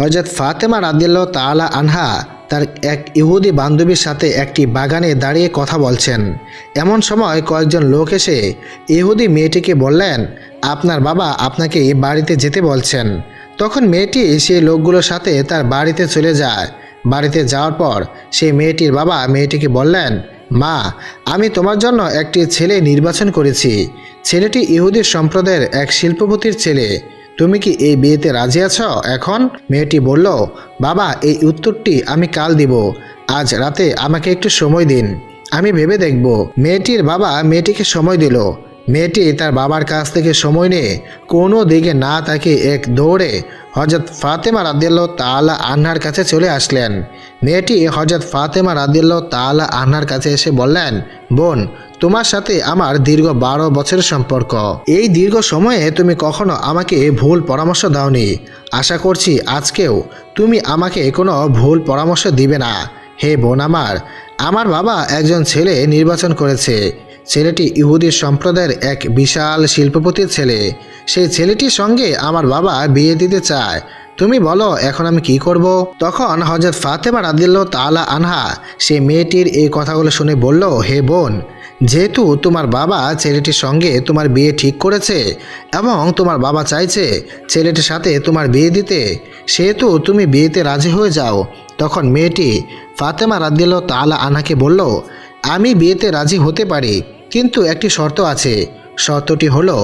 হজরত ফাতেমা রাদিল্লাহ তাআলা আনহা তার এক ইহুদি বান্ধবীর সাথে একটি বাগানে দাঁড়িয়ে কথা বলছেন। এমন সময় কয়েকজন লোক এসে ইহুদি মেয়েটিকে বললেন, আপনার বাবা আপনাকে বাড়িতে যেতে বলছেন। তখন মেয়েটি সেই লোকগুলোর সাথে তার বাড়িতে চলে যায়। বাড়িতে যাওয়ার পর সেই মেয়েটির বাবা মেয়েটিকে বললেন, মা, আমি তোমার জন্য একটি ছেলে নির্বাচন করেছি। ছেলেটি ইহুদি সম্প্রদায়ের এক শিল্পপতির ছেলে। তুমি কি এই বিয়েতে রাজি আছ? এখন মেয়েটি বলল, বাবা, এই উত্তরটি আমি কাল দিব। আজ রাতে আমাকে একটু সময় দিন। আমি ভেবে দেখব। মেয়েটির বাবা মেয়েটিকে সময় দিল। মেয়েটি তার বাবার কাছ থেকে সময় নিয়ে কোনো দিকে না তাকে এক দৌড়ে হজরত ফাতেমা রাদিয়াল্লাহ তাআলা আহ্নার কাছে চলে আসলেন। মেয়েটি হজরত ফাতেমা রাদিয়াল্লাহ তাআলা আনহার কাছে এসে বললেন, বোন, তোমার সাথে আমার দীর্ঘ বারো বছরের সম্পর্ক। এই দীর্ঘ সময়ে তুমি কখনো আমাকে ভুল পরামর্শ দাওনি। আশা করছি আজকেও তুমি আমাকে কোনো ভুল পরামর্শ দিবে না। হে বোন আমার আমার বাবা একজন ছেলে নির্বাচন করেছে। ছেলেটি ইহুদি সম্প্রদায়ের এক বিশাল শিল্পপতির ছেলে। সেই ছেলেটির সঙ্গে আমার বাবা বিয়ে দিতে চায়। তুমি বলো, এখন আমি কি করব? তখন হজরত ফাতেমা রাদিল্লাহ তালা আনহা সে মেয়েটির এই কথাগুলো শুনে বলল, হে বোন, যেহেতু তোমার বাবা ছেলেটির সঙ্গে তোমার বিয়ে ঠিক করেছে এবং তোমার বাবা চাইছে ছেলেটির সাথে তোমার বিয়ে দিতে, সেহেতু তুমি বিয়েতে রাজি হয়ে যাও। তখন মেয়েটি ফাতেমা রাদিল্লাহ তালা আনহাকে বলল, আমি বিয়েতে রাজি হতে পারি, কিন্তু একটি শর্ত আছে। শর্তটি হলো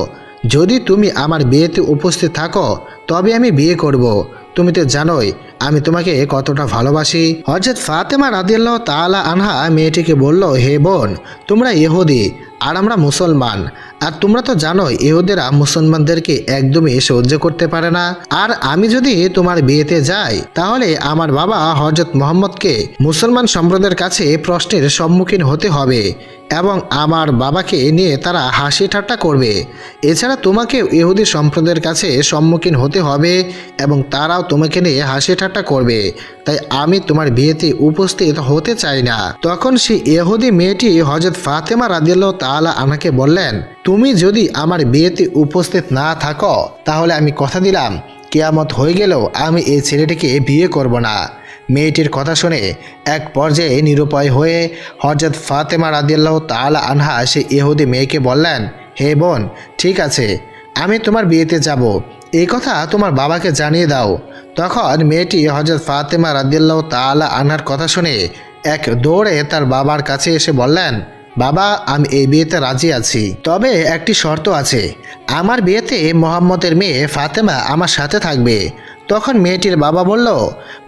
যদি তুমি আমার বিয়েতে উপস্থিত থাকো, তবে আমি বিয়ে করব। তুমি তো জানোই, আমি তোমাকে কতটা ভালোবাসি। হজরত ফাতেমা রাদিয়াল্লাহ তাআলা আনহা মেয়েটিকে বলল, হে বোন, তোমরা ইহুদি, আর আমরা মুসলমান। আর তোমরা তো জানোই, ইহুদেরা মুসলমানদেরকে একদমই সহ্য করতে পারে না। আর আমি যদি তোমার বিয়েতে যাই, তাহলে আমার বাবা হজরত মোহাম্মদকে মুসলমান সম্প্রদায়ের কাছে প্রশ্নের সম্মুখীন হতে হবে। এবং আমার বাবাকে নিয়ে তারা হাসি ঠাট্টা করবে। এছাড়া তোমাকে ইহুদি সম্প্রদায়ের কাছে সম্মুখীন হতে হবে এবং তারাও তোমাকে নিয়ে হাসি ঠাট্টা করবে। তাই আমি তোমার বিয়েতে উপস্থিত হতে চাই না। তখন সেই ইহুদি মেয়েটি হজরত ফাতেমা রাদিয়াল্লাহ তালা আমাকে বললেন, তুমি যদি আমার বিয়েতে উপস্থিত না থাকো, তাহলে আমি কথা দিলাম। কেয়ামত হয়ে গেলেও আমি এই ছেলেটিকে বিয়ে করব না। মেয়েটির কথা শুনে এক পর্যায়ে নিরুপায় হয়ে হজরত ফাতেমা রাদিয়াল্লাহ তাআলা আনহা সে ইহুদি মেয়েকে বললেন, হে বোন, ঠিক আছে, আমি তোমার বিয়েতে যাব। এই কথা তোমার বাবাকে জানিয়ে দাও। তখন মেয়েটি হজরত ফাতেমা রাদিয়াল্লাহ তাআলা আনহার কথা শুনে এক দৌড়ে তার বাবার কাছে এসে বললেন, বাবা, আমি এই বিয়েতে রাজি আছি। তবে একটি শর্ত আছে, আমার বিয়েতে মোহাম্মদের মেয়ে ফাতেমা আমার সাথে থাকবে। তখন মেয়েটির বাবা বলল,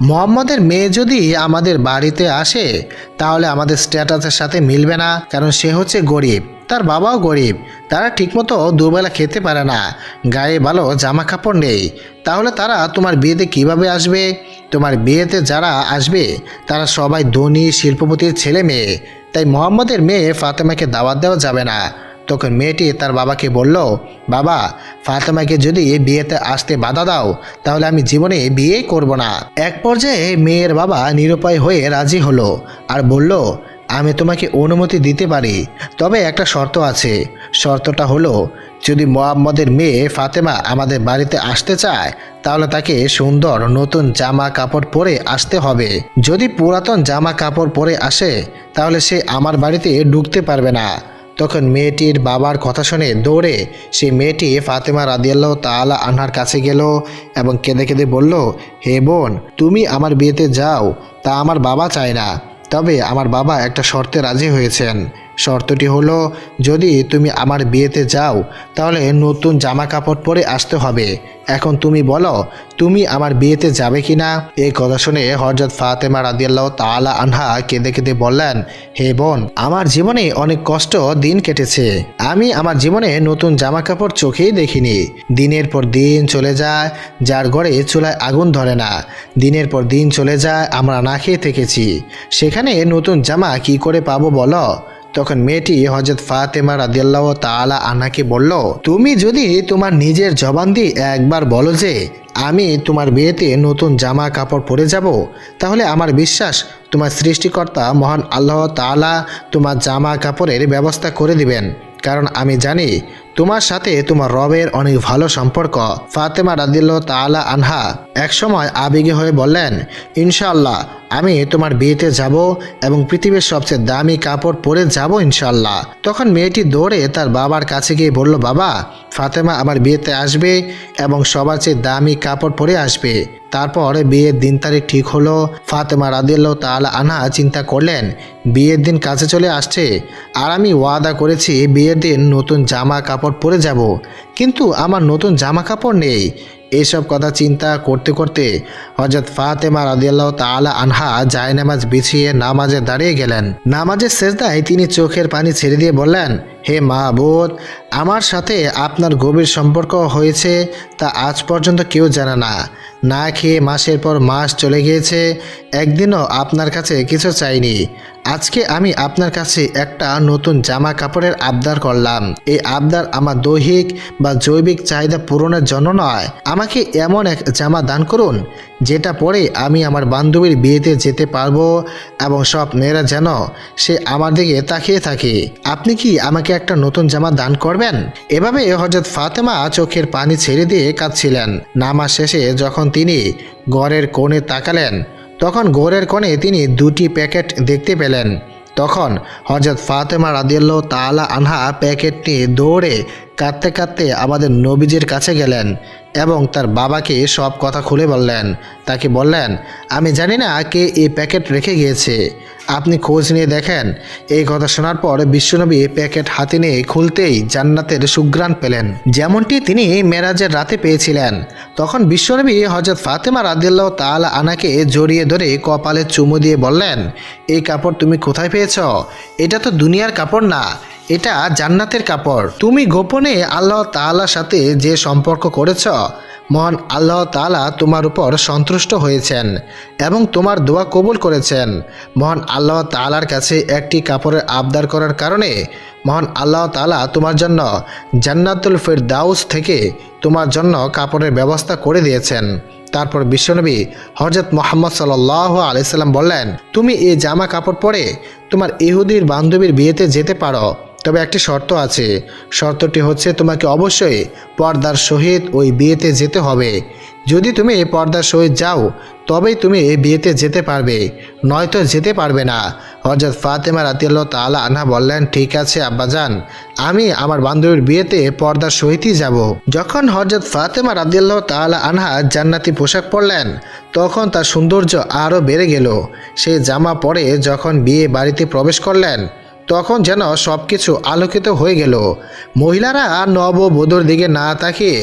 মোহাম্মদের মেয়ে যদি আমাদের বাড়িতে আসে, তাহলে আমাদের স্ট্যাটাসের সাথে মিলবে না, কারণ সে হচ্ছে গরিব। তার বাবাও গরিব, তারা ঠিকমতো দুবেলা খেতে পারে না, গায়ে ভালো জামা কাপড় নেই। তাহলে তারা তোমার বিয়েতে কীভাবে আসবে? তোমার বিয়েতে যারা আসবে, তারা সবাই ধনী, শিল্পপতির ছেলে মেয়ে। তাই মোহাম্মদের মেয়ে ফাতেমাকে দাওয়াত দেওয়া যাবে না। তখন মেয়েটি তার বাবাকে বলল, বাবা, ফাতেমাকে যদি বিয়েতে আসতে বাধা দাও, তাহলে আমি জীবনে বিয়েই করব না। এক পর্যায়ে মেয়ের বাবা নিরুপায় হয়ে রাজি হলো আর বলল, আমি তোমাকে অনুমতি দিতে পারি, তবে একটা শর্ত আছে। শর্তটা হলো, যদি মোহাম্মদের মেয়ে ফাতেমা আমাদের বাড়িতে আসতে চায়, তাহলে তাকে সুন্দর নতুন জামা কাপড় পরে আসতে হবে। যদি পুরাতন জামা কাপড় পরে আসে, তাহলে সে আমার বাড়িতে ঢুকতে পারবে না। তখন মেয়েটির বাবার কথা শুনে দৌড়ে সেই মেয়েটি ফাতেমা রাদিয়াল্লাহ তালা আনহার কাছে গেল এবং কেঁদে কেঁদে বলল, হে বোন, তুমি আমার বিয়েতে যাও, তা আমার বাবা চায় না। তবে আমার বাবা একটা শর্তে রাজি হয়েছেন। শর্তটি হলো, যদি তুমি আমার বিয়েতে যাও, তাহলে নতুন জামা কাপড় পরে আসতে হবে। এখন তুমি বলো, তুমি আমার বিয়েতে যাবে কি না এই কথা শুনে হজরত ফাতেমা রাদিয়াল্লাহ তাআলা আনহা কেঁদে কেঁদে বললেন, হে বোন, আমার জীবনে অনেক কষ্ট দিন কেটেছে। আমি আমার জীবনে নতুন জামা কাপড় চোখেই দেখিনি। দিনের পর দিন চলে যায়, যার ঘরে চুলায় আগুন ধরে না। দিনের পর দিন চলে যায়, আমরা না খেয়ে থেকেছি। সেখানে নতুন জামা কি করে পাবো বলো? তখন মেয়েটি হজরত ফাতেমা রাদিয়াল্লাহ তাআলা আনাকে বলল, তুমি যদি তোমার নিজের জবান দিয়ে একবার বলো যে, আমি তোমার বিয়েতে নতুন জামা কাপড় পরে যাব, তাহলে আমার বিশ্বাস তোমার সৃষ্টিকর্তা মহান আল্লাহ তাআলা তোমার জামা কাপড়ের ব্যবস্থা করে দিবেন। কারণ আমি জানি তোমার সাথে তোমার রবের অনেক ভালো সম্পর্ক। ফাতেমা রাদিল্লাহ তালা আনহা একসময় আবেগে হয়ে বললেন, ইনশাআল্লাহ আমি তোমার বিয়েতে যাব এবং পৃথিবীর সবচেয়ে দামি কাপড় পরে যাব ইনশাল্লাহ তখন মেয়েটি দৌড়ে তার বাবার কাছে গিয়ে বলল, বাবা, ফাতেমা আমার বিয়েতে আসবে এবং সবার চেয়ে দামি কাপড় পরে আসবে। তারপর বিয়ের দিন তারিখ ঠিক হলো। ফাতেমা রাদিল্লাহ তালা আনা চিন্তা করলেন, বিয়ের দিন কাছে চলে আসছে। আর আমি ওয়াদা করেছি বিয়ের দিন নতুন জামা কাপড় পরে যাব। কিন্তু আমার নতুন জামা কাপড় নেই। এইসব কথা চিন্তা করতে করতে হজরত ফাতেমা রাদিয়াল্লাহ তালা আনহা জায়নামাজ বিছিয়ে নামাজে দাঁড়িয়ে গেলেন। নামাজের শেষদায় তিনি চোখের পানি ছেড়ে দিয়ে বললেন, হে মাহবুদ, আমার সাথে আপনার গভীর সম্পর্ক হয়েছে তা আজ পর্যন্ত কেউ জানে না। না খেয়ে মাসের পর মাস চলে গিয়েছে, একদিনও আপনার কাছে কিছু চাইনি। আজকে আমি আপনার কাছে একটা নতুন জামা কাপড়ের আবদার করলাম। এই আবদার আমার দৈহিক বা জৈবিক চাহিদা পূরণের জন্য নয়। আমাকে এমন এক জামা দান করুন, যেটা পরে আমি আমার বান্ধবীর বিয়েতে যেতে পারব এবং সব মেয়েরা যেন সে আমার দিকে তাকিয়ে থাকে। আপনি কি আমাকে একটা নতুন জামা দান করবেন? এভাবে হজরত ফাতেমা চোখের পানি ছেড়ে দিয়ে কাঁদছিলেন। নামাজ শেষে যখন তিনি ঘরের কোণে তাকালেন তখন গোরের কোণে তিনি দুটি প্যাকেট দেখতে পেলেন। তখন হজরত ফাতেমা রাদিয়াল তালা আনহা প্যাকেটটি দৌড়ে কাঁদতে কাঁদতে আমাদের নবীজির কাছে গেলেন এবং তার বাবাকে সব কথা খুলে বললেন। তাকে বললেন, আমি জানি না কে এই প্যাকেট রেখে গিয়েছে। আপনি খোঁজ নিয়ে দেখেন। এই কথা শোনার পর বিশ্বনবী প্যাকেট হাতে নিয়ে খুলতেই জান্নাতের সুগ্রাণ পেলেন। যেমনটি তিনি মেরাজের রাতে পেয়েছিলেন। তখন বিশ্বনবী হজরত ফাতেমা রাদিল্লাহ তাল আনাকে জড়িয়ে ধরে কপালে চুমু দিয়ে বললেন, এই কাপড় তুমি কোথায় পেয়েছ? এটা তো দুনিয়ার কাপড় না, এটা জান্নাতের কাপড়। তুমি গোপনে আল্লাহ তাআলার সাথে যে সম্পর্ক করেছ মহান আল্লাহ তাআলা তোমার উপর সন্তুষ্ট হয়েছেন এবং তোমার দোয়া কবুল করেছেন। মহান আল্লাহ তাআলার কাছে একটি কাপড়ের আবদার করার কারণে মহান আল্লাহ তাআলা তোমার জন্য জান্নাতুল ফেরদাউস থেকে তোমার জন্য কাপড়ের ব্যবস্থা করে দিয়েছেন। তারপর বিশ্বনবী হজরত মোহাম্মদ সাল আলাইসাল্লাম বললেন, তুমি এই জামা কাপড় পরে তোমার ইহুদির বান্ধবীর বিয়েতে যেতে পারো। তবে একটি শর্ত আছে। শর্তটি হচ্ছে তোমাকে অবশ্যই পর্দার সহিত ওই বিয়েতে যেতে হবে। যদি তুমি পর্দার সহিত যাও, তবেই তুমি এই বিয়েতে যেতে পারবে। নয়তো যেতে পারবে না। হজরত ফাতেমা রাতিয়াল্লাহ তালা আনহা বললেন, ঠিক আছে আব্বাজান, আমি আমার বান্ধবীর বিয়েতে পর্দার সহিতই যাব। যখন হজরত ফাতেমা রাদিয়াল্লাহ তালা আনহা জান্নাতি পোশাক পরলেন, তখন তার সৌন্দর্য আরও বেড়ে গেল। সে জামা পরে যখন বিয়ে বাড়িতে প্রবেশ করলেন তখন যেন সব কিছু আলোকিত হয়ে গেল। মহিলারা নববধূর দিকে না তাকিয়ে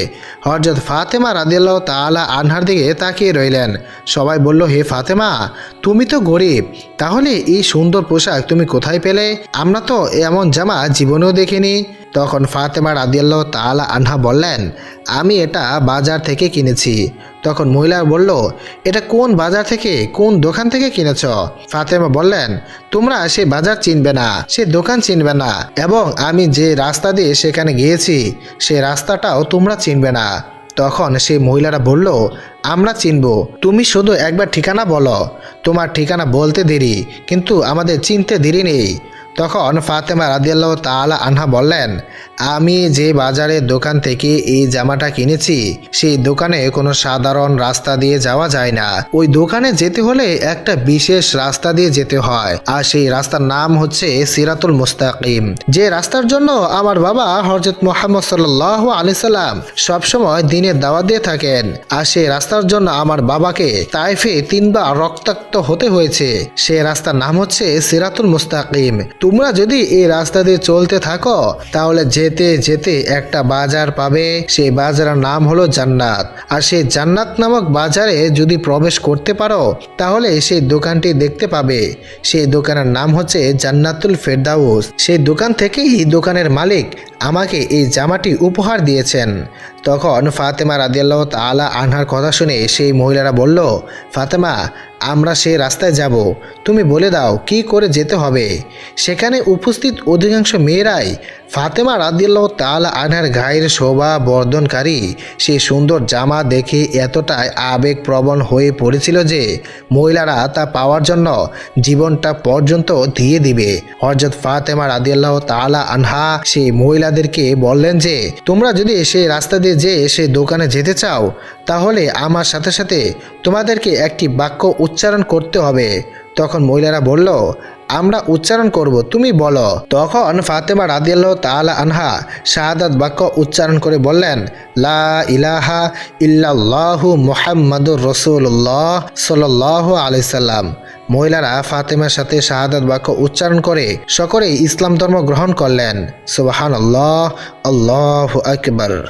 হরজত ফাতেমা রাদিয়াল্লাহ তালা আনহার দিকে তাকিয়ে রইলেন। সবাই বলল, হে ফাতেমা, তুমি তো গরিব, তাহলে এই সুন্দর পোশাক তুমি কোথায় পেলে? আমরা তো এমন জামা জীবনেও দেখিনি। তখন ফাতেমা রাদিয়াল্লাহ তালা আনহা বললেন, আমি এটা বাজার থেকে কিনেছি। তখন মহিলা বলল, এটা কোন বাজার থেকে, কোন দোকান থেকে কিনেছ? ফাতেমা বললেন, তোমরা সে বাজার চিনবে না, সে দোকান চিনবে না, এবং আমি যে রাস্তা দিয়ে সেখানে গিয়েছি, সে রাস্তাটাও তোমরা চিনবে না। তখন সেই মহিলারা বলল, আমরা চিনব। তুমি শুধু একবার ঠিকানা বলো। তোমার ঠিকানা বলতে দেরি, কিন্তু আমাদের চিনতে দেরি নেই। তখন ফাতেমা রাদিয়াল্লাহ তালা আনহা বললেন আমি যে বাজারের দোকান থেকে এই জামাটা কিনেছি, সেই দোকানে কোনো সাধারণ রাস্তা দিয়ে যাওয়া যায় না। ওই দোকানে যেতে হলে একটা বিশেষ রাস্তা দিয়ে যেতে হয়, আর সেই রাস্তার নাম হচ্ছে সিরাতুল মুস্তাকিম। যে রাস্তার জন্য আমার বাবা হরজত মোহাম্মদ সাল্লাহ আলি সাল্লাম সবসময় দিনের দাওয়াত দিয়ে থাকেন, আর সেই রাস্তার জন্য আমার বাবাকে তাইফে তিনবার রক্তাক্ত হতে হয়েছে। সে রাস্তার নাম হচ্ছে সিরাতুল মুস্তাকিম। তোমরা যদি এই রাস্তা দিয়ে চলতে থাকো, তাহলে যেতে যেতে একটা বাজার পাবে। সেই বাজারের নাম হলো জান্নাত। আর সেই জান্নাত নামক বাজারে যদি প্রবেশ করতে পারো, তাহলে সেই দোকানটি দেখতে পাবে। সেই দোকানের নাম হচ্ছে জান্নাতুল ফেরদাউস। সেই দোকান থেকেই দোকানের মালিক আমাকে এই জামাটি উপহার দিয়েছেন। তখন ফাতেমা রাদিয়াল্লাহ তালা আনহার কথা শুনে সেই মহিলারা বলল, ফাতেমা, আমরা সেই রাস্তায় যাব। তুমি বলে দাও, কি করে যেতে হবে? সেখানে উপস্থিত অধিকাংশ মেয়েরাই ফাতেমা রাদিয়াল্লাহ তাল আনহার গায়ের শোভা বর্ধনকারী। সেই সুন্দর জামা দেখে এতটাই আবেগপ্রবণ হয়ে পড়েছিল যে মহিলারা তা পাওয়ার জন্য জীবনটা পর্যন্ত দিয়ে দিবে। হরজত ফাতেমা রাদিয়াল্লাহ তালা আনহা সেই মহিলাদের মহিলাদেরকে বললেন যে, তোমরা যদি সেই রাস্তা দিয়ে যে সেই দোকানে যেতে চাও, তাহলে আমার সাথে সাথে তোমাদেরকে একটি বাক্য উচ্চারণ করতে হবে। তখন মহিলারা বলল, আমরা উচ্চারণ করব, তুমি বলো। তখন ফাতেমা রাদিয়াল্লাহ তাআলা আনহা শাহাদাত বাক্য উচ্চারণ করে বললেন, লা ইলাহা ইল্লাল্লাহু মুহাম্মাদুর রসুল্লাহ সাল্লাহ আলাইসাল্লাম মহিলারা ফাতেমার সাথে শাহাদাত বাক্য উচ্চারণ করে সকলেই ইসলাম ধর্ম গ্রহণ করলেন। সুবাহান আল্লাহ আল্লাহ আকবর।